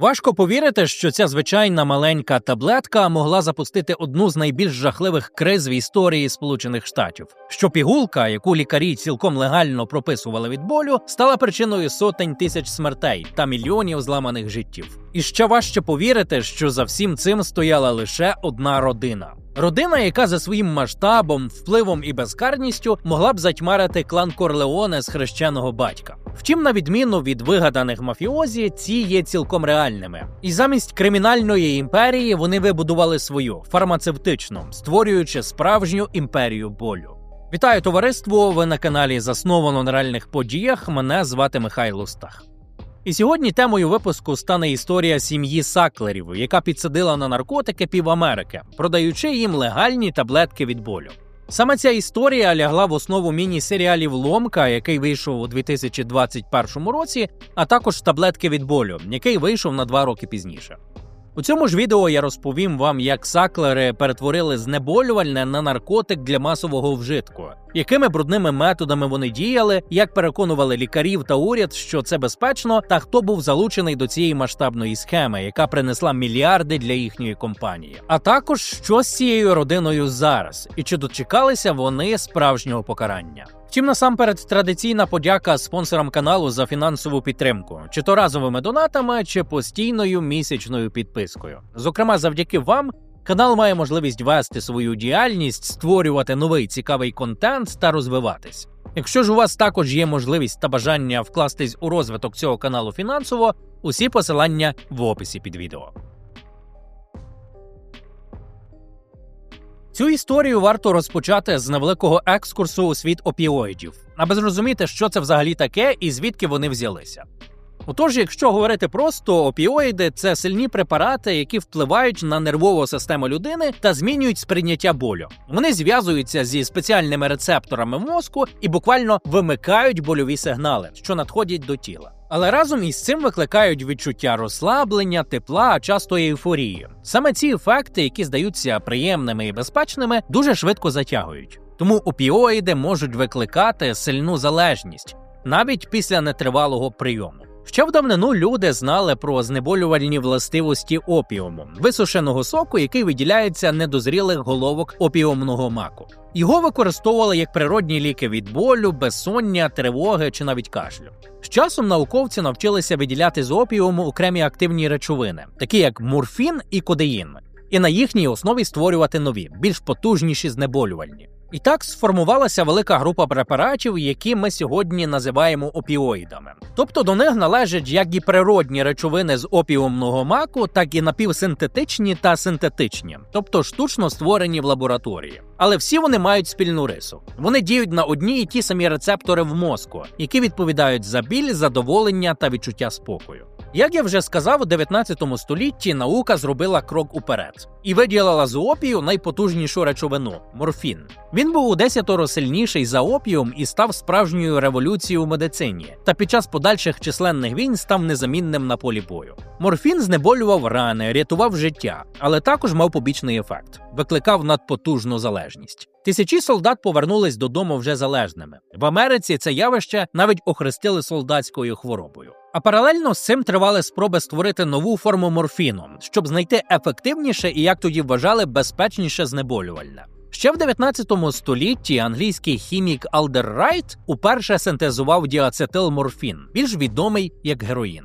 Важко повірити, що ця звичайна маленька таблетка могла запустити одну з найбільш жахливих криз в історії Сполучених Штатів. Що пігулка, яку лікарі цілком легально прописували від болю, стала причиною сотень тисяч смертей та мільйонів зламаних життів. І ще важче повірити, що за всім цим стояла лише одна родина. Родина, яка за своїм масштабом, впливом і безкарністю могла б затьмарити клан Корлеоне з хрещеного батька. Втім, на відміну від вигаданих мафіозі, ці є цілком реальними. І замість кримінальної імперії вони вибудували свою фармацевтичну, створюючи справжню імперію болю. Вітаю товариство! Ви на каналі Засновано на реальних подіях. Мене звати Михайло Стах. І сьогодні темою випуску стане історія сім'ї Саклерів, яка підсадила на наркотики пів Америки, продаючи їм легальні таблетки від болю. Саме ця історія лягла в основу міні-серіалів Ломка, який вийшов у 2021 році, а також таблетки від болю, який вийшов на два роки пізніше. У цьому ж відео я розповім вам, як саклери перетворили знеболювальне на наркотик для масового вжитку, якими брудними методами вони діяли, як переконували лікарів та уряд, що це безпечно, та хто був залучений до цієї масштабної схеми, яка принесла мільярди для їхньої компанії. А також що з цією родиною зараз, і чи дочекалися вони справжнього покарання. Втім, насамперед традиційна подяка спонсорам каналу за фінансову підтримку, чи то разовими донатами, чи постійною місячною підпискою. Зокрема, завдяки вам. Канал має можливість вести свою діяльність, створювати новий цікавий контент та розвиватись. Якщо ж у вас також є можливість та бажання вкластись у розвиток цього каналу фінансово, усі посилання в описі під відео. Цю історію варто розпочати з невеликого екскурсу у світ опіоїдів, аби зрозуміти, що це взагалі таке і звідки вони взялися. Отож, якщо говорити просто, опіоїди це сильні препарати, які впливають на нервову систему людини та змінюють сприйняття болю. Вони зв'язуються зі спеціальними рецепторами мозку і буквально вимикають больові сигнали, що надходять до тіла. Але разом із цим викликають відчуття розслаблення, тепла, а часто ейфорії. Саме ці ефекти, які здаються приємними і безпечними, дуже швидко затягують. Тому опіоїди можуть викликати сильну залежність навіть після нетривалого прийому. Ще в давнину люди знали про знеболювальні властивості опіуму, висушеного соку, який виділяється недозрілих головок опіумного маку. Його використовували як природні ліки від болю, безсоння, тривоги чи навіть кашлю. З часом науковці навчилися виділяти з опіуму окремі активні речовини, такі як морфін і кодеїн, і на їхній основі створювати нові, більш потужніші знеболювальні. І так сформувалася велика група препаратів, які ми сьогодні називаємо опіоїдами. Тобто до них належать як і природні речовини з опіумного маку, так і напівсинтетичні та синтетичні, тобто штучно створені в лабораторії. Але всі вони мають спільну рису. Вони діють на одні і ті самі рецептори в мозку, які відповідають за біль, задоволення та відчуття спокою. Як я вже сказав, у 19 столітті наука зробила крок уперед і виділила з опію найпотужнішу речовину морфін. Він був у десятеро сильніший за опіум і став справжньою революцією у медицині. Та під час подальших численних війн став незамінним на полі бою. Морфін знеболював рани, рятував життя, але також мав побічний ефект, викликав надпотужну залежність. Тисячі солдат повернулись додому вже залежними. В Америці це явище навіть охрестили солдатською хворобою. А паралельно з цим тривали спроби створити нову форму морфіну, щоб знайти ефективніше і, як тоді вважали, безпечніше знеболювальне. Ще в 19 столітті англійський хімік Алдер Райт уперше синтезував діацетилморфін, більш відомий як героїн.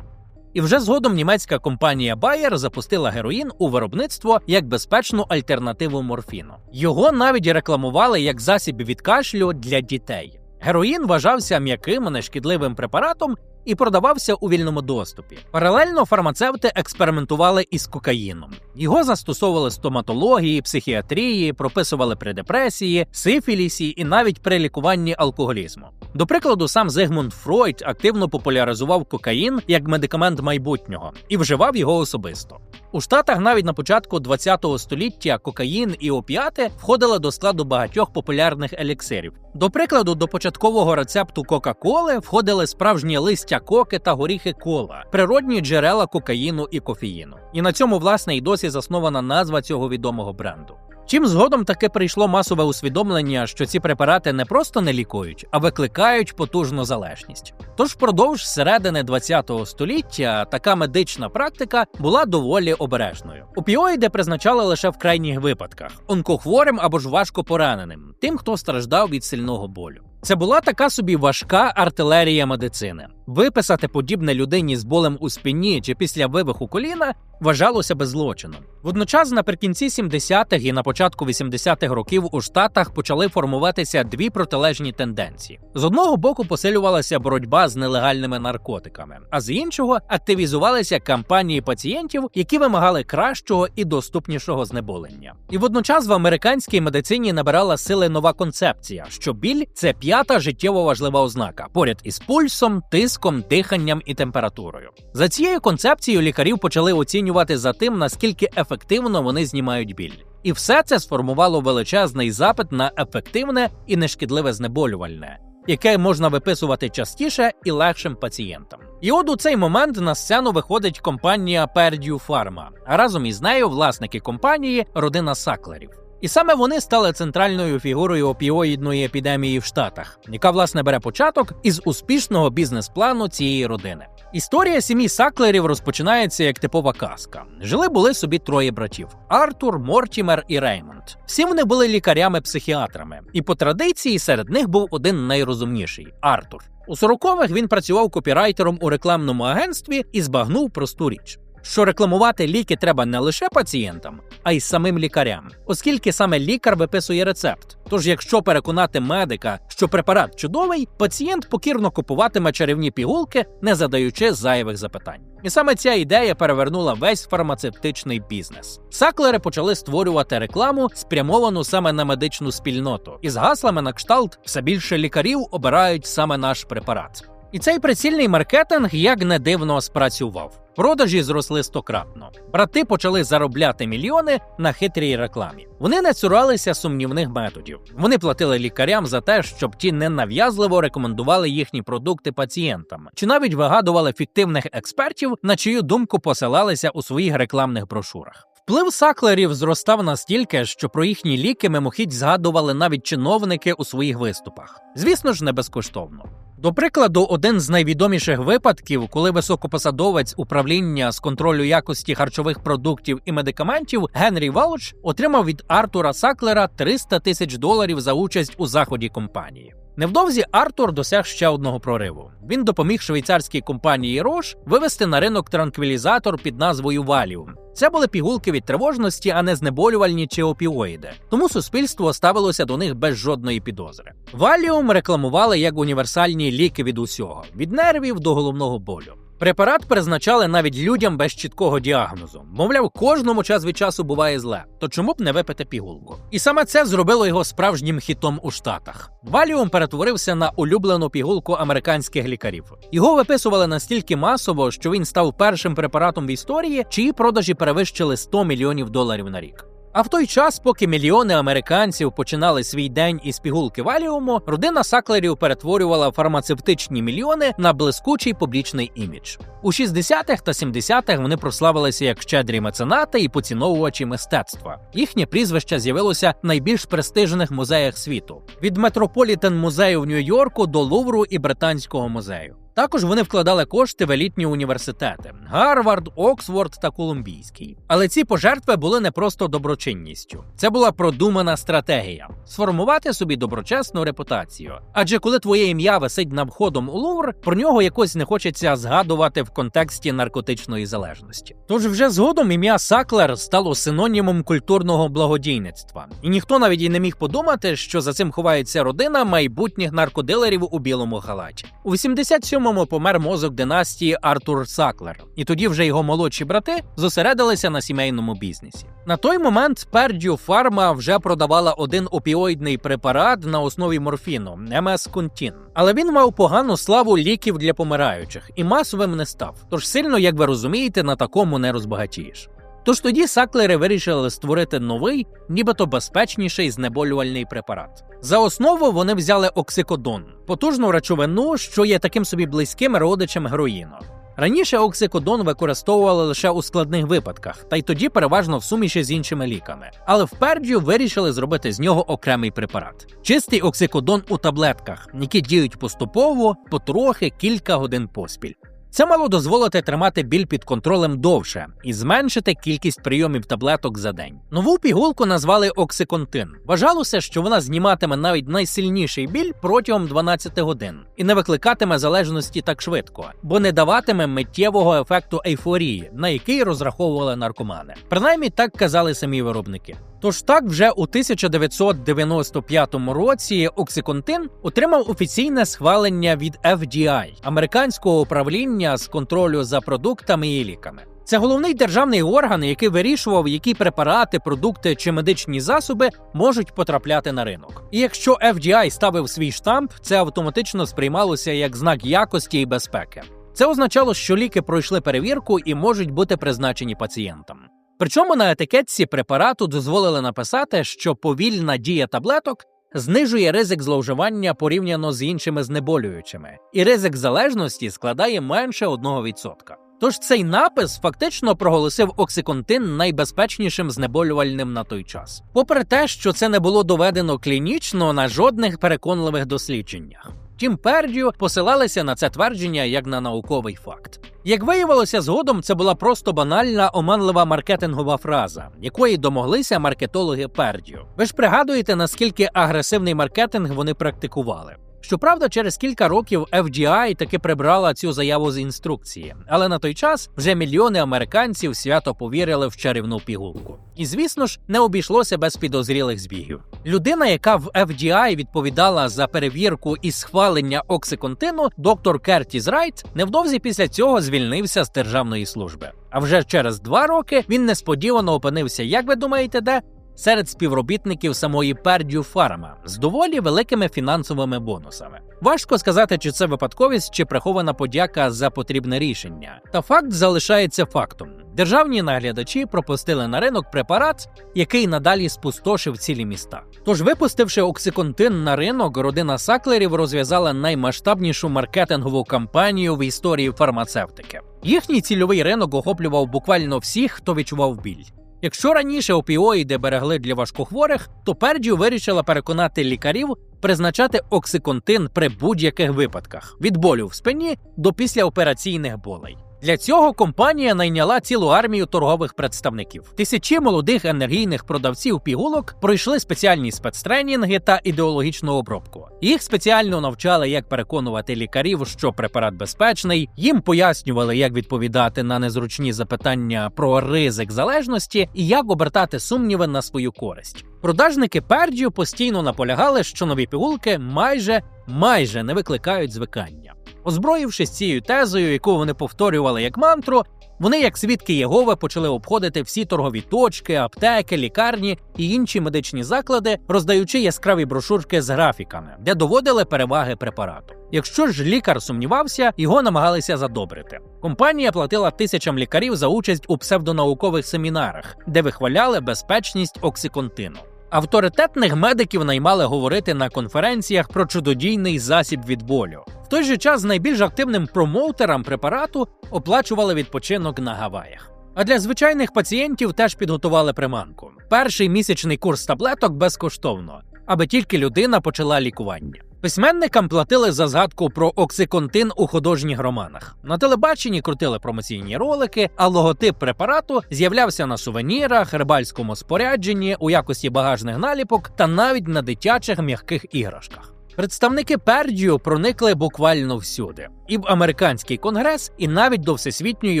І вже згодом німецька компанія Bayer запустила героїн у виробництво як безпечну альтернативу морфіну. Його навіть рекламували як засіб від кашлю для дітей. Героїн вважався м'яким нешкідливим препаратом і продавався у вільному доступі. Паралельно фармацевти експериментували із кокаїном. Його застосовували стоматології, психіатрії, прописували при депресії, сифілісі і навіть при лікуванні алкоголізму. До прикладу, сам Зигмунд Фройд активно популяризував кокаїн як медикамент майбутнього і вживав його особисто. У Штатах навіть на початку ХХ століття кокаїн і опіати входили до складу багатьох популярних еліксирів. До прикладу, до початкового рецепту Кока-Коли входили справжні листя коки та горіхи кола, природні джерела кокаїну і кофеїну. І на цьому власне і досі заснована назва цього відомого бренду. Чим згодом таки прийшло масове усвідомлення, що ці препарати не просто не лікують, а викликають потужну залежність. Тож впродовж середини ХХ століття така медична практика була доволі обережною. Опіоїди призначали лише в крайніх випадках онкохворим або ж важко пораненим, тим, хто страждав від сильного болю. Це була така собі важка артилерія медицини. Виписати подібне людині з болем у спині чи після вивиху коліна вважалося би злочином. Водночас, наприкінці 70-х і на початку 80-х років у Штатах почали формуватися дві протилежні тенденції: з одного боку посилювалася боротьба з нелегальними наркотиками, а з іншого активізувалися кампанії пацієнтів, які вимагали кращого і доступнішого знеболення. І водночас в американській медицині набирала сили нова концепція, що біль це п'ята життєво важлива ознака поряд із пульсом, тиском, диханням і температурою. За цією концепцією лікарів почали оцінювати за тим, наскільки ефективно вони знімають біль. І все це сформувало величезний запит на ефективне і нешкідливе знеболювальне, яке можна виписувати частіше і легшим пацієнтам. І от у цей момент на сцену виходить компанія Perdue Pharma, а разом із нею власники компанії родина Саклерів. І саме вони стали центральною фігурою опіоїдної епідемії в Штатах, яка власне бере початок із успішного бізнес-плану цієї родини. Історія сім'ї Саклерів розпочинається як типова казка. Жили були собі троє братів: Артур, Мортімер і Реймонд. Всі вони були лікарями-психіатрами, і по традиції серед них був один найрозумніший Артур. У 40-х він працював копірайтером у рекламному агентстві і збагнув просту річ що рекламувати ліки треба не лише пацієнтам, а й самим лікарям, оскільки саме лікар виписує рецепт. Тож, якщо переконати медика, що препарат чудовий, пацієнт покірно купуватиме чарівні пігулки, не задаючи зайвих запитань. І саме ця ідея перевернула весь фармацевтичний бізнес. Саклери почали створювати рекламу, спрямовану саме на медичну спільноту, і з гаслами на кшталт все більше лікарів обирають саме наш препарат. І цей прицільний маркетинг як не дивно спрацював. Продажі зросли стократно. Брати почали заробляти мільйони на хитрій рекламі. Вони не цуралися сумнівних методів. Вони платили лікарям за те, щоб ті ненав'язливо рекомендували їхні продукти пацієнтам, чи навіть вигадували фіктивних експертів, на чию думку посилалися у своїх рекламних брошурах. Вплив саклерів зростав настільки, що про їхні ліки мимохідь згадували навіть чиновники у своїх виступах. Звісно ж, не безкоштовно. До прикладу, один з найвідоміших випадків, коли високопосадовець управління з контролю якості харчових продуктів і медикаментів Генрі Валуч отримав від Артура Саклера 300 тисяч доларів за участь у заході компанії. Невдовзі Артур досяг ще одного прориву. Він допоміг швейцарській компанії Рош вивести на ринок транквілізатор під назвою Валіум. Це були пігулки від тривожності, а не знеболювальні чи опіоїди. Тому суспільство ставилося до них без жодної підозри. Валіум рекламували як універсальні ліки від усього від нервів до головного болю. Препарат призначали навіть людям без чіткого діагнозу. Мовляв, кожному час від часу буває зле, то чому б не випити пігулку? І саме це зробило його справжнім хітом у Штатах. Валіум перетворився на улюблену пігулку американських лікарів. Його виписували настільки масово, що він став першим препаратом в історії, чиї продажі перевищили 100 мільйонів доларів на рік. А в той час, поки мільйони американців починали свій день із пігулки валіуму, родина Саклерів перетворювала фармацевтичні мільйони на блискучий публічний імідж. У 60-х та 70-х вони прославилися як щедрі меценати і поціновувачі мистецтва. Їхнє прізвище з'явилося в найбільш престижних музеях світу: від Метрополітен музею в Нью-Йорку до Лувру і Британського музею. Також вони вкладали кошти в елітні університети Гарвард, Оксфорд та Колумбійський. Але ці пожертви були не просто доброчинністю. Це була продумана стратегія сформувати собі доброчесну репутацію. Адже коли твоє ім'я висить над входом у Лувр, про нього якось не хочеться згадувати в контексті наркотичної залежності. Тож вже згодом ім'я Саклер стало синонімом культурного благодійництва, і ніхто навіть і не міг подумати, що за цим ховається родина майбутніх наркодилерів у білому халаті. У 87 1997-му помер мозок династії Артур Саклер, і тоді вже його молодші брати зосередилися на сімейному бізнесі. На той момент Пердю Фарма вже продавала один опіоїдний препарат на основі морфіну МС Контін. Але він мав погану славу ліків для помираючих і масовим не став. Тож сильно, як ви розумієте, на такому не розбагатієш. Тож тоді саклери вирішили створити новий, нібито безпечніший знеболювальний препарат. За основу вони взяли оксикодон, потужну речовину, що є таким собі близьким родичем героїну. Раніше оксикодон використовували лише у складних випадках, та й тоді переважно в суміші з іншими ліками. Але в Пердію вирішили зробити з нього окремий препарат. Чистий оксикодон у таблетках, які діють поступово, потрохи кілька годин поспіль. Це мало дозволити тримати біль під контролем довше і зменшити кількість прийомів таблеток за день. Нову пігулку назвали оксиконтин. Вважалося, що вона зніматиме навіть найсильніший біль протягом 12 годин і не викликатиме залежності так швидко, бо не даватиме миттєвого ефекту ейфорії, на який розраховували наркомани. Принаймні так казали самі виробники. Тож так, вже у 1995 році Оксиконтин отримав офіційне схвалення від FDI – американського управління з контролю за продуктами і ліками. Це головний державний орган, який вирішував, які препарати, продукти чи медичні засоби можуть потрапляти на ринок. І якщо FDI ставив свій штамп, це автоматично сприймалося як знак якості і безпеки. Це означало, що ліки пройшли перевірку і можуть бути призначені пацієнтам. Причому на етикетці препарату дозволили написати, що повільна дія таблеток знижує ризик зловживання порівняно з іншими знеболюючими, і ризик залежності складає менше 1%. Тож цей напис фактично проголосив Оксиконтин найбезпечнішим знеболювальним на той час, попри те, що це не було доведено клінічно на жодних переконливих дослідженнях. Втім, Пердію посилалися на це твердження як на науковий факт. Як виявилося, згодом це була просто банальна оманлива маркетингова фраза, якої домоглися маркетологи Пердію. Ви ж пригадуєте, наскільки агресивний маркетинг вони практикували. Щоправда, через кілька років FDI таки прибрала цю заяву з інструкції, але на той час вже мільйони американців свято повірили в чарівну пігулку. І звісно ж, не обійшлося без підозрілих збігів. Людина, яка в FDI відповідала за перевірку і схвалення оксиконтину, доктор Кертіс Райт, невдовзі після цього звільнився з державної служби. А вже через два роки він несподівано опинився, як ви думаєте, де серед співробітників самої Purdue Pharma з доволі великими фінансовими бонусами. Важко сказати, чи це випадковість, чи прихована подяка за потрібне рішення. Та факт залишається фактом: державні наглядачі пропустили на ринок препарат, який надалі спустошив цілі міста. Тож, випустивши оксиконтин на ринок, родина Саклерів розв'язала наймасштабнішу маркетингову кампанію в історії фармацевтики. Їхній цільовий ринок охоплював буквально всіх, хто відчував біль. Якщо раніше опіоїди берегли для важкохворих, то перджі вирішила переконати лікарів призначати оксиконтин при будь-яких випадках від болю в спині до післяопераційних болей. Для цього компанія найняла цілу армію торгових представників. Тисячі молодих енергійних продавців пігулок пройшли спеціальні спецтренінги та ідеологічну обробку. Їх спеціально навчали, як переконувати лікарів, що препарат безпечний. Їм пояснювали, як відповідати на незручні запитання про ризик залежності і як обертати сумніви на свою користь. Продажники Пердію постійно наполягали, що нові пігулки майже майже не викликають звикання. Озброївшись цією тезою, яку вони повторювали як мантру, вони, як свідки Єгови, почали обходити всі торгові точки, аптеки, лікарні і інші медичні заклади, роздаючи яскраві брошурки з графіками, де доводили переваги препарату. Якщо ж лікар сумнівався, його намагалися задобрити. Компанія платила тисячам лікарів за участь у псевдонаукових семінарах, де вихваляли безпечність оксиконтину. Авторитетних медиків наймали говорити на конференціях про чудодійний засіб від болю. В той же час найбільш активним промоутерам препарату оплачували відпочинок на Гаваях. А для звичайних пацієнтів теж підготували приманку. Перший місячний курс таблеток безкоштовно, аби тільки людина почала лікування. Письменникам платили за згадку про оксиконтин у художніх романах. На телебаченні крутили промоційні ролики, а логотип препарату з'являвся на сувенірах, рибальському спорядженні, у якості багажних наліпок та навіть на дитячих м'яких іграшках. Представники Пердію проникли буквально всюди, і в американський конгрес, і навіть до всесвітньої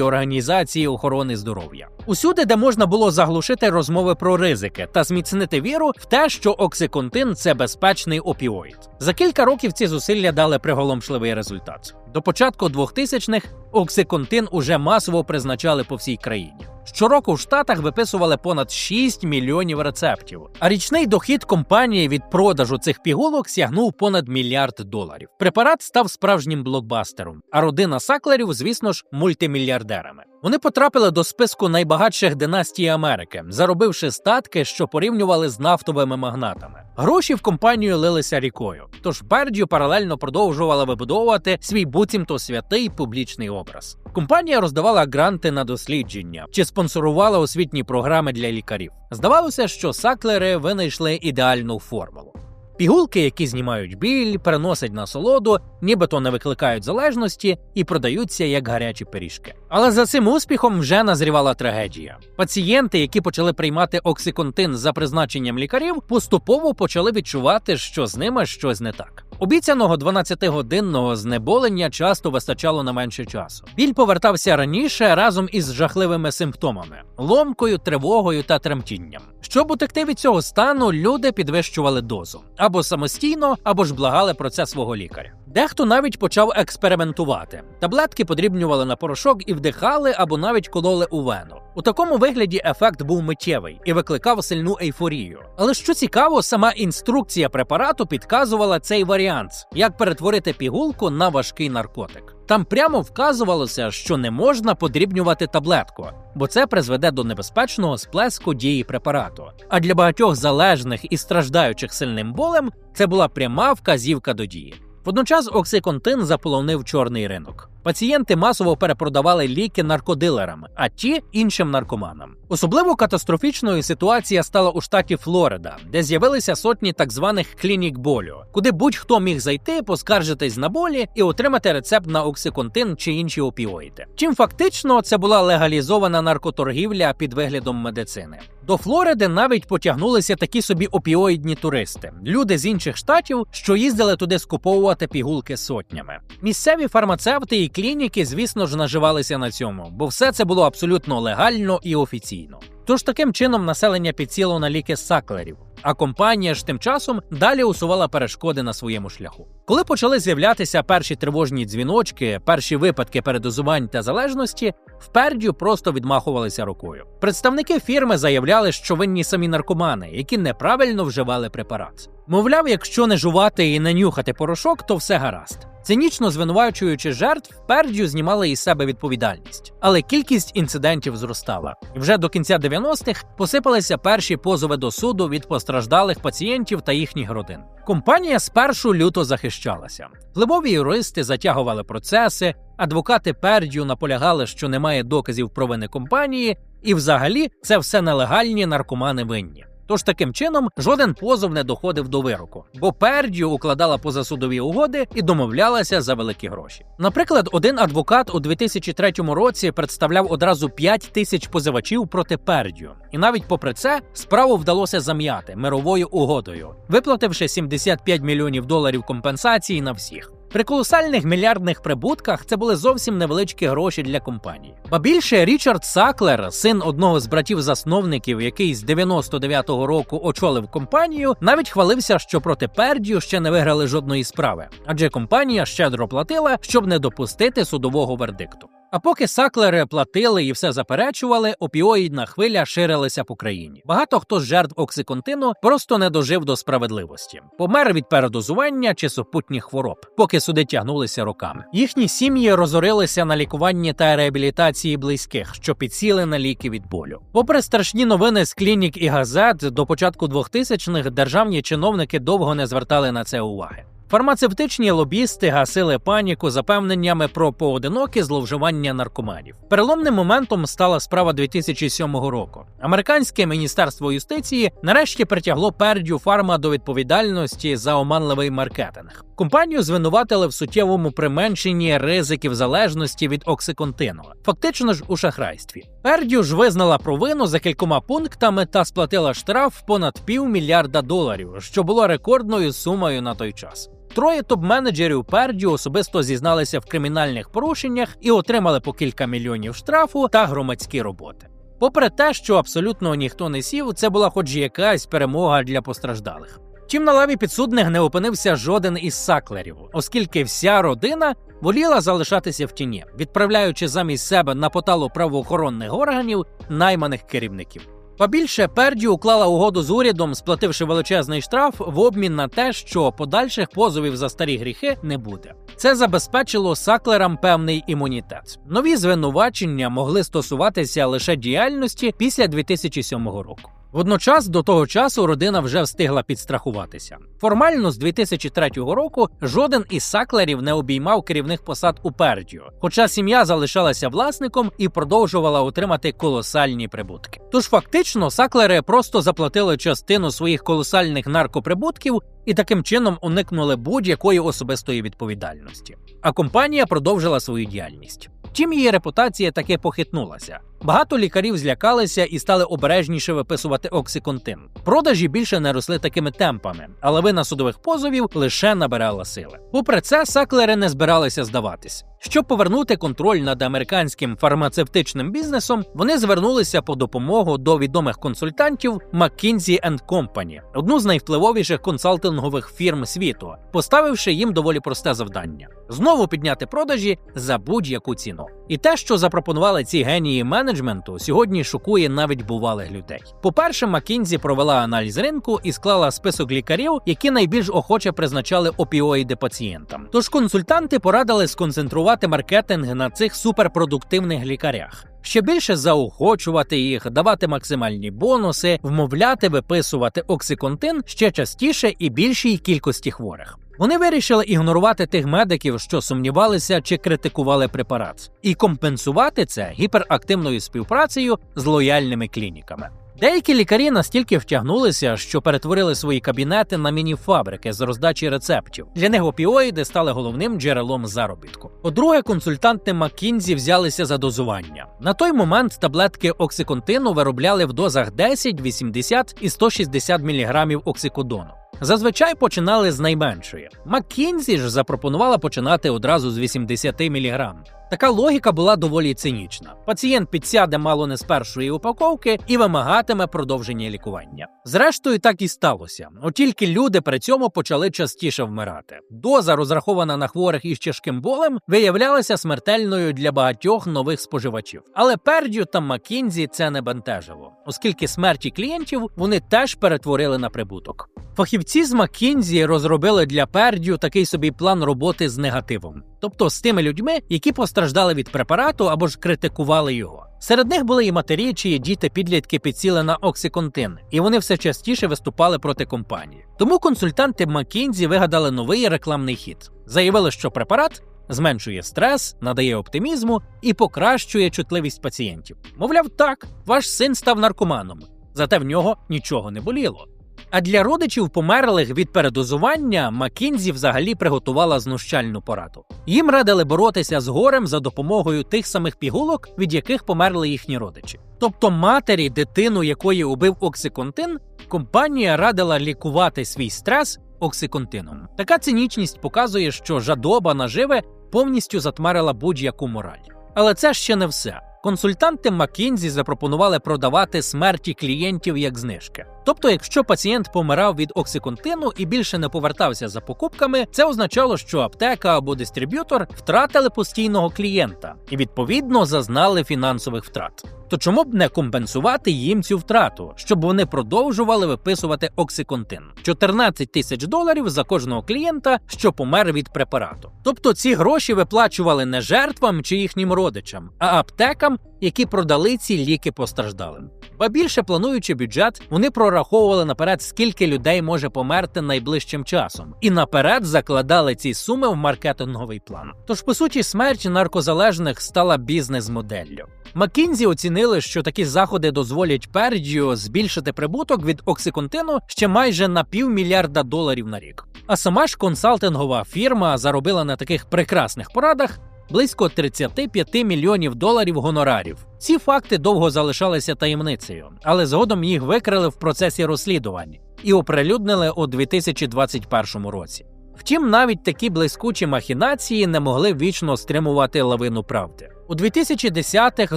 організації охорони здоров'я. Усюди, де можна було заглушити розмови про ризики та зміцнити віру в те, що оксиконтин це безпечний опіоїд. За кілька років ці зусилля дали приголомшливий результат. До початку 2000-х оксиконтин уже масово призначали по всій країні. Щороку в Штатах виписували понад 6 мільйонів рецептів, а річний дохід компанії від продажу цих пігулок сягнув понад мільярд доларів. Препарат став справжнім блокбастером, а родина саклерів, звісно ж, мультимільярдерами. Вони потрапили до списку найбагатших династій Америки, заробивши статки, що порівнювали з нафтовими магнатами. Гроші в компанію лилися рікою. Тож Пердю паралельно продовжувала вибудовувати свій буцімто святий публічний образ. Компанія роздавала гранти на дослідження чи спонсорувала освітні програми для лікарів. Здавалося, що саклери винайшли ідеальну формулу. Пігулки, які знімають біль, переносять насолоду, нібито не викликають залежності і продаються як гарячі пиріжки. Але за цим успіхом вже назрівала трагедія. Пацієнти, які почали приймати оксиконтин за призначенням лікарів, поступово почали відчувати, що з ними щось не так. Обіцяного 12-годинного знеболення часто вистачало на менше часу. Біль повертався раніше разом із жахливими симптомами: ломкою, тривогою та тремтінням. Щоб утекти від цього стану, люди підвищували дозу або самостійно, або ж благали про це свого лікаря. Дехто навіть почав експериментувати. Таблетки подрібнювали на порошок і вдихали або навіть кололи у вену. У такому вигляді ефект був миттєвий і викликав сильну ейфорію. Але що цікаво, сама інструкція препарату підказувала цей варіант, як перетворити пігулку на важкий наркотик. Там прямо вказувалося, що не можна подрібнювати таблетку, бо це призведе до небезпечного сплеску дії препарату. А для багатьох залежних і страждаючих сильним болем це була пряма вказівка до дії. Водночас Оксиконтин заполонив чорний ринок. Пацієнти масово перепродавали ліки наркодилерам, а ті іншим наркоманам. Особливо катастрофічною ситуація стала у штаті Флорида, де з'явилися сотні так званих клінік болю, куди будь-хто міг зайти, поскаржитись на болі і отримати рецепт на оксиконтин чи інші опіоїди. Чим фактично це була легалізована наркоторгівля під виглядом медицини. До Флориди навіть потягнулися такі собі опіоїдні туристи, люди з інших штатів, що їздили туди скуповувати пігулки сотнями. Місцеві фармацевти і клініки, звісно ж, наживалися на цьому, бо все це було абсолютно легально і офіційно. Тож таким чином населення підсіло на ліки саклерів, а компанія ж тим часом далі усувала перешкоди на своєму шляху. Коли почали з'являтися перші тривожні дзвіночки, перші випадки передозувань та залежності, в Пердю просто відмахувалися рукою. Представники фірми заявляли, що винні самі наркомани, які неправильно вживали препарат. Мовляв, якщо не жувати і не нюхати порошок, то все гаразд. Цинічно звинувачуючи жертв, Пердю знімали із себе відповідальність, але кількість інцидентів зростала. І вже до кінця 90-х посипалися перші позови до суду від постраждалих пацієнтів та їхніх родин. Компанія спершу люто захищалася. Впливові юристи затягували процеси, адвокати Пердю наполягали, що немає доказів провини компанії, і взагалі це все нелегальні наркомани винні. Тож таким чином жоден позов не доходив до вироку, бо Пердю укладала позасудові угоди і домовлялася за великі гроші. Наприклад, один адвокат у 2003 році представляв одразу 5 тисяч позивачів проти Пердю, і навіть попри це справу вдалося зам'яти мировою угодою, виплативши 75 мільйонів доларів компенсації на всіх. При колосальних мільярдних прибутках це були зовсім невеличкі гроші для компанії. Ба більше Річард Саклер, син одного з братів-засновників, який з 99-го року очолив компанію, навіть хвалився, що проти Пердію ще не виграли жодної справи, адже компанія щедро платила, щоб не допустити судового вердикту. А поки саклери платили і все заперечували, опіоїдна хвиля ширилася по країні. Багато хто з жертв оксиконтину просто не дожив до справедливості, помер від передозування чи супутніх хвороб, поки суди тягнулися роками. Їхні сім'ї розорилися на лікуванні та реабілітації близьких, що підсіли на ліки від болю. Попри страшні новини з клінік і газет, до початку 2000-х державні чиновники довго не звертали на це уваги. Фармацевтичні лобісти гасили паніку запевненнями про поодинокі зловживання наркоманів. Переломним моментом стала справа 2007 року. Американське міністерство юстиції нарешті притягло Пердю Фарма до відповідальності за оманливий маркетинг. Компанію звинуватили в суттєвому применшенні ризиків залежності від оксиконтину, фактично ж у шахрайстві. Пердю ж визнала провину за кількома пунктами та сплатила штраф понад півмільярда доларів, що було рекордною сумою на той час. Троє топ-менеджерів Пердю особисто зізналися в кримінальних порушеннях і отримали по кілька мільйонів штрафу та громадські роботи. Попри те, що абсолютно ніхто не сів, це була хоч якась перемога для постраждалих. Втім, на лаві підсудних не опинився жоден із саклерів, оскільки вся родина воліла залишатися в тіні, відправляючи замість себе на поталу правоохоронних органів найманих керівників. Побільше Перді уклала угоду з урядом, сплативши величезний штраф в обмін на те, що подальших позовів за старі гріхи не буде. Це забезпечило саклерам певний імунітет. Нові звинувачення могли стосуватися лише діяльності після 2007 року. Водночас до того часу родина вже встигла підстрахуватися. Формально з 2003 року жоден із саклерів не обіймав керівних посад у Пердіо, хоча сім'я залишалася власником і продовжувала отримати колосальні прибутки. Тож фактично саклери просто заплатили частину своїх колосальних наркоприбутків і таким чином уникнули будь-якої особистої відповідальності. А компанія продовжила свою діяльність. Втім, її репутація таки похитнулася. Багато лікарів злякалися і стали обережніше виписувати оксиконтин. Продажі більше не росли такими темпами, а лавина судових позовів лише набирала сили. Попри це, саклери не збиралися здаватись. Щоб повернути контроль над американським фармацевтичним бізнесом, вони звернулися по допомогу до відомих консультантів McKinsey Company, одну з найвпливовіших консалтингових фірм світу, поставивши їм доволі просте завдання: знову підняти продажі за будь-яку ціну. І те, що запропонували ці генії менеджменту, сьогодні шокує навіть бувалих людей. По-перше, McKinsey провела аналіз ринку і склала список лікарів, які найбільш охоче призначали опіоїди пацієнтам. Тож консультанти порадили сконцентрувати маркетинг на цих суперпродуктивних лікарях. Ще більше заохочувати їх, давати максимальні бонуси, вмовляти виписувати оксиконтин ще частіше і більшій кількості хворих. Вони вирішили ігнорувати тих медиків, що сумнівалися чи критикували препарат, і компенсувати це гіперактивною співпрацею з лояльними клініками. Деякі лікарі настільки втягнулися, що перетворили свої кабінети на міні-фабрики з роздачі рецептів. Для них опіоїди стали головним джерелом заробітку. По-друге, консультанти Маккінзі взялися за дозування. На той момент таблетки оксиконтину виробляли в дозах 10, 80 і 160 мг оксикодону. Зазвичай починали з найменшої. Маккінзі ж запропонувала починати одразу з 80 мг. Така логіка була доволі цинічна. Пацієнт підсяде мало не з першої упаковки і вимагатиме продовження лікування. Зрештою, так і сталося. От тільки люди при цьому почали частіше вмирати. Доза, розрахована на хворих із тяжким болем, виявлялася смертельною для багатьох нових споживачів. Але Пердю та Маккінзі це не бентежило, оскільки смерті клієнтів вони теж перетворили на прибуток. Фахівці з Маккінзі розробили для Пердю такий собі план роботи з негативом, тобто з тими людьми, які постраждали від препарату або ж критикували його. Серед них були і матері, чиї діти підлітки підсіли на оксиконтин, і вони все частіше виступали проти компанії. Тому консультанти Маккінзі вигадали новий рекламний хід. Заявили, що препарат зменшує стрес, надає оптимізму і покращує чутливість пацієнтів. Мовляв, так, ваш син став наркоманом, зате в нього нічого не боліло. А для родичів померлих від передозування Макінзі взагалі приготувала знущальну пораду. Їм радили боротися з горем за допомогою тих самих пігулок, від яких померли їхні родичі. Тобто матері, дитину якої убив оксиконтин, компанія радила лікувати свій стрес оксиконтином. Така цинічність показує, що жадоба наживе повністю затмарила будь-яку мораль. Але це ще не все. Консультанти Маккінзі запропонували продавати смерті клієнтів як знижки. Тобто, якщо пацієнт помирав від оксиконтину і більше не повертався за покупками, це означало, що аптека або дистриб'ютор втратили постійного клієнта і відповідно зазнали фінансових втрат. То чому б не компенсувати їм цю втрату, щоб вони продовжували виписувати оксиконтин? 14 тисяч доларів за кожного клієнта, що помер від препарату. Тобто ці гроші виплачували не жертвам чи їхнім родичам, а аптекам, які продали ці ліки постраждалим. Ба більше плануючи бюджет, вони прораховували наперед, скільки людей може померти найближчим часом, і наперед закладали ці суми в маркетинговий план. Тож, по суті, смерть наркозалежних стала бізнес-моделлю. Маккінзі оцінили, що такі заходи дозволять Пердіо збільшити прибуток від оксиконтину ще майже на півмільярда доларів на рік. А сама ж консалтингова фірма заробила на таких прекрасних порадах близько 35 мільйонів доларів гонорарів. Ці факти довго залишалися таємницею, але згодом їх викрили в процесі розслідувань і оприлюднили у 2021 році. Втім, навіть такі блискучі махінації не могли вічно стримувати лавину правди. У 2010-х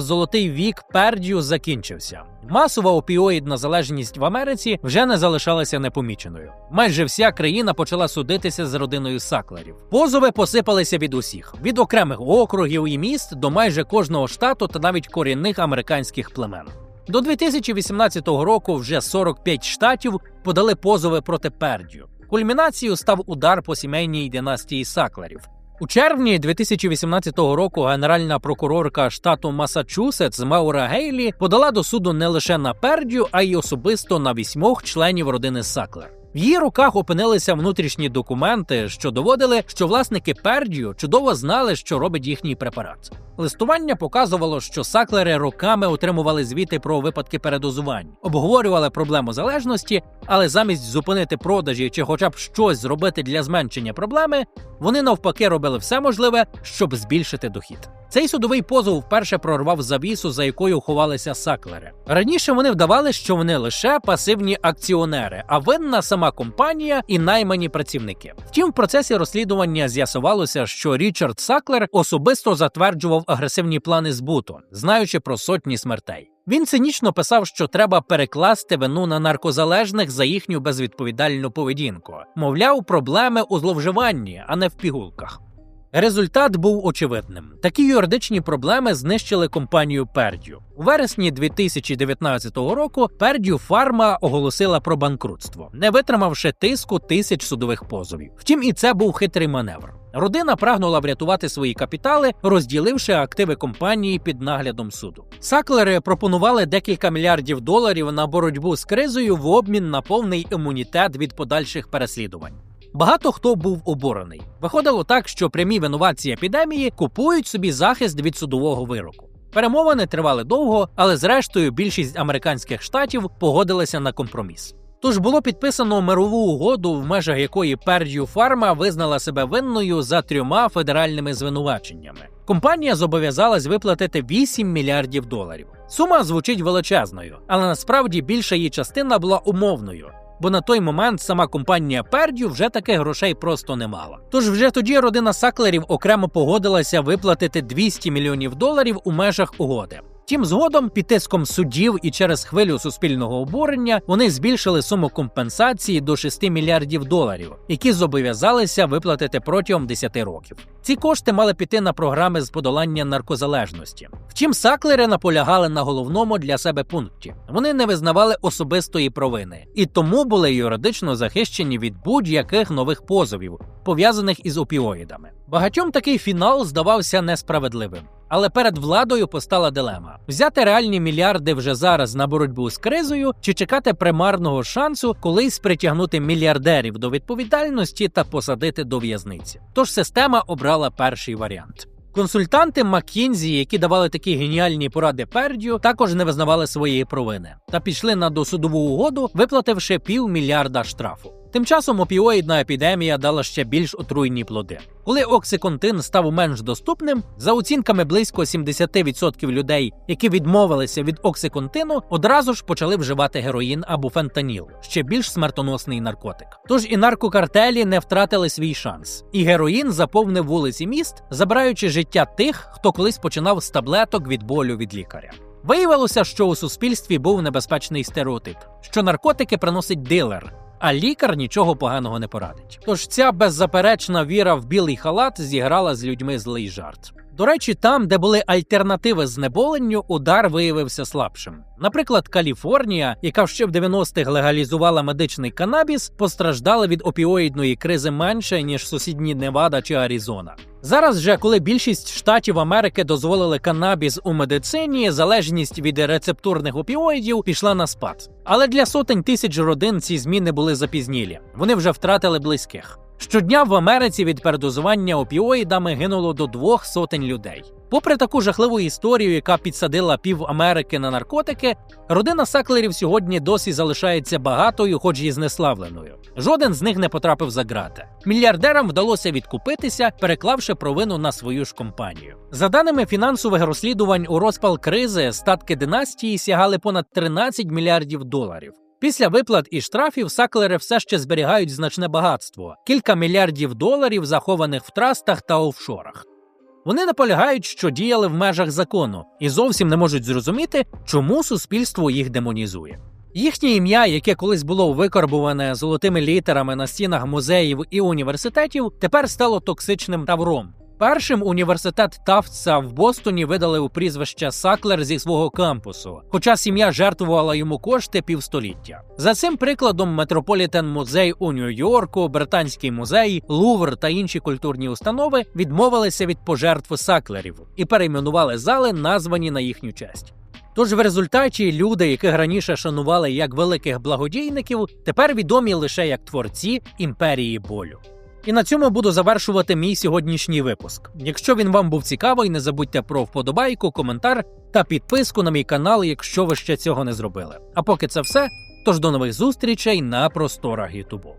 золотий вік Пердю закінчився. Масова опіоїдна залежність в Америці вже не залишалася непоміченою. Майже вся країна почала судитися з родиною саклерів. Позови посипалися від усіх: від окремих округів і міст до майже кожного штату та навіть корінних американських племен. До 2018 року вже 45 штатів подали позови проти Пердю. Кульмінацією став удар по сімейній династії Саклерів. У червні 2018 року генеральна прокурорка штату Масачусетс Маура Гейлі подала до суду не лише на Пердю, а й особисто на вісьмох членів родини Саклер. В її руках опинилися внутрішні документи, що доводили, що власники Пердю чудово знали, що робить їхній препарат. Листування показувало, що саклери роками отримували звіти про випадки передозувань, обговорювали проблему залежності, але замість зупинити продажі чи хоча б щось зробити для зменшення проблеми, вони навпаки робили все можливе, щоб збільшити дохід. Цей судовий позов вперше прорвав завісу, за якою ховалися саклери. Раніше вони вдавали, що вони лише пасивні акціонери, а винна сама компанія і наймані працівники. Втім, в процесі розслідування з'ясувалося, що Річард Саклер особисто затверджував агресивні плани збуту, знаючи про сотні смертей. Він цинічно писав, що треба перекласти вину на наркозалежних за їхню безвідповідальну поведінку. Мовляв, проблеми у зловживанні, а не в пігулках. Результат був очевидним. Такі юридичні проблеми знищили компанію Пердю. У вересні 2019 року Пердю Фарма оголосила про банкрутство, не витримавши тиску тисяч судових позовів. Втім, і це був хитрий маневр. Родина прагнула врятувати свої капітали, розділивши активи компанії під наглядом суду. Саклери пропонували декілька мільярдів доларів на боротьбу з кризою в обмін на повний імунітет від подальших переслідувань. Багато хто був обурений. Виходило так, що прямі винуватці епідемії купують собі захист від судового вироку. Перемовини тривали довго, але зрештою більшість американських штатів погодилися на компроміс. Тож було підписано мирову угоду, в межах якої Пердю Фарма визнала себе винною за трьома федеральними звинуваченнями. Компанія зобов'язалась виплатити 8 мільярдів доларів. Сума звучить величезною, але насправді більша її частина була умовною. Бо на той момент сама компанія Пердю вже таких грошей просто не мала. Тож вже тоді родина Саклерів окремо погодилася виплатити 200 мільйонів доларів у межах угоди. Втім, згодом під тиском судів і через хвилю суспільного обурення вони збільшили суму компенсації до 6 мільярдів доларів, які зобов'язалися виплатити протягом 10 років. Ці кошти мали піти на програми з подолання наркозалежності. Втім, саклери наполягали на головному для себе пункті. Вони не визнавали особистої провини і тому були юридично захищені від будь-яких нових позовів, пов'язаних із опіоїдами. Багатьом такий фінал здавався несправедливим. Але перед владою постала дилема: взяти реальні мільярди вже зараз на боротьбу з кризою, чи чекати примарного шансу колись притягнути мільярдерів до відповідальності та посадити до в'язниці. Тож система обрала перший варіант. Консультанти Маккінзі, які давали такі геніальні поради Пердю, також не визнавали своєї провини та пішли на досудову угоду, виплативши півмільярда штрафу. Тим часом опіоїдна епідемія дала ще більш отруйні плоди. Коли оксиконтин став менш доступним, за оцінками близько 70% людей, які відмовилися від оксиконтину, одразу ж почали вживати героїн або фентаніл, ще більш смертоносний наркотик. Тож і наркокартелі не втратили свій шанс, і героїн заповнив вулиці міст, забираючи життя тих, хто колись починав з таблеток від болю від лікаря. Виявилося, що у суспільстві був небезпечний стереотип, що наркотики приносить дилер а лікар нічого поганого не порадить. Тож ця беззаперечна віра в білий халат зіграла з людьми злий жарт. До речі, там, де були альтернативи знеболенню, удар виявився слабшим. Наприклад, Каліфорнія, яка ще в 90-х легалізувала медичний канабіс, постраждала від опіоїдної кризи менше ніж сусідні Невада чи Аризона. Зараз же, коли більшість штатів Америки дозволили канабіс у медицині, залежність від рецептурних опіоїдів пішла на спад. Але для сотень тисяч родин ці зміни були запізнілі. Вони вже втратили близьких. Щодня в Америці від передозування опіоїдами гинуло до двох сотень людей. Попри таку жахливу історію, яка підсадила пів Америки на наркотики, родина Саклерів сьогодні досі залишається багатою, хоч і знеславленою. Жоден з них не потрапив за грати. Мільярдерам вдалося відкупитися, переклавши провину на свою ж компанію. За даними фінансових розслідувань, у розпал кризи статки династії сягали понад 13 мільярдів доларів. Після виплат і штрафів саклери все ще зберігають значне багатство кілька мільярдів доларів, захованих в трастах та офшорах. Вони наполягають, що діяли в межах закону, і зовсім не можуть зрозуміти, чому суспільство їх демонізує. Їхнє ім'я, яке колись було викарбуване золотими літерами на стінах музеїв і університетів, тепер стало токсичним тавром. Першим університет Тафтса в Бостоні видали у прізвище Саклер зі свого кампусу, хоча сім'я жертвувала йому кошти півстоліття. За цим прикладом Метрополітен музей у Нью-Йорку, Британський музей, Лувр та інші культурні установи відмовилися від пожертв саклерів і перейменували зали, названі на їхню честь. Тож в результаті люди, яких раніше шанували як великих благодійників, тепер відомі лише як творці імперії болю. І на цьому буду завершувати мій сьогоднішній випуск. Якщо він вам був цікавий, не забудьте про вподобайку, коментар та підписку на мій канал, якщо ви ще цього не зробили. А поки це все, тож до нових зустрічей на просторах Ютубу.